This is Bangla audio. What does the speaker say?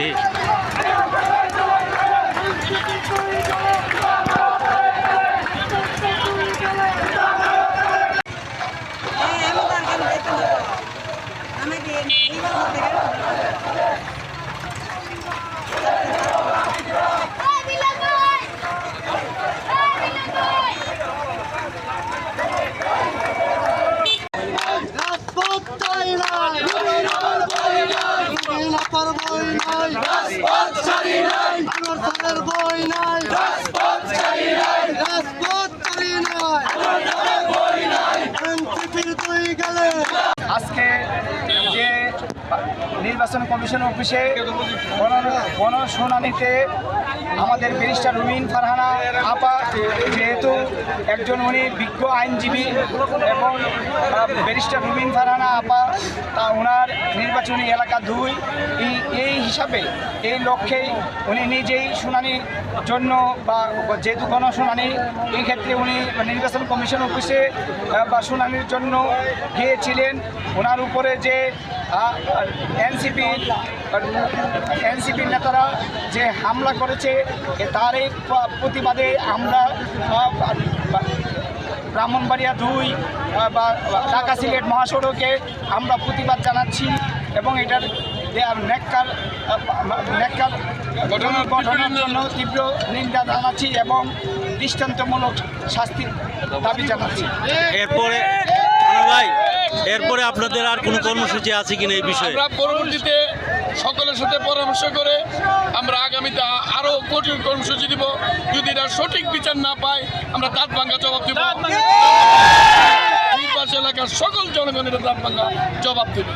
ดี নাই করবই নাই নির্বাচন কমিশন অফিসে গণ- গণশুনানিতে আমাদের ব্যারিস্টার রুমিন ফারহানা আপা, যেহেতু একজন উনি বিজ্ঞ আইনজীবী এবং ব্যারিস্টার রুমিন ফারহানা আপা, তা ওনার নির্বাচনী এলাকা দুই। এই হিসাবে এই লক্ষ্যেই উনি নিজেই শুনানির জন্য বা যেহেতু গণশুনানি, এই ক্ষেত্রে উনি নির্বাচন কমিশন অফিসে বা শুনানির জন্য গিয়েছিলেন। ওনার উপরে যে এনসিপি এনসিপির নেতারা যে হামলা করেছে তার এই প্রতিবাদে আমরা ব্রাহ্মণবাড়িয়া দুই বা ঢাকা সিলেট মহাসড়কে আমরা প্রতিবাদ জানাচ্ছি এবং এটার নেককার ঘটনা ঘটনার জন্য তীব্র নিন্দা জানাচ্ছি এবং দৃষ্টান্তমূলক শাস্তির দাবি জানাচ্ছি। এরপরে ভাই এরপরে আপনাদের আর কোনো কর্মসূচি আছে কিনা এই বিষয়ে? আমরা পরবর্তীতে সকলের সাথে পরামর্শ করে আমরা আগামীতে আরও আরও কঠিন কর্মসূচি দিব। যদি এটা সঠিক বিচার না পায় আমরা দাঁত ভাঙ্গা জবাব দিব। এলাকার সকল জনগণের দাঁত ভাঙ্গা জবাব দেবে।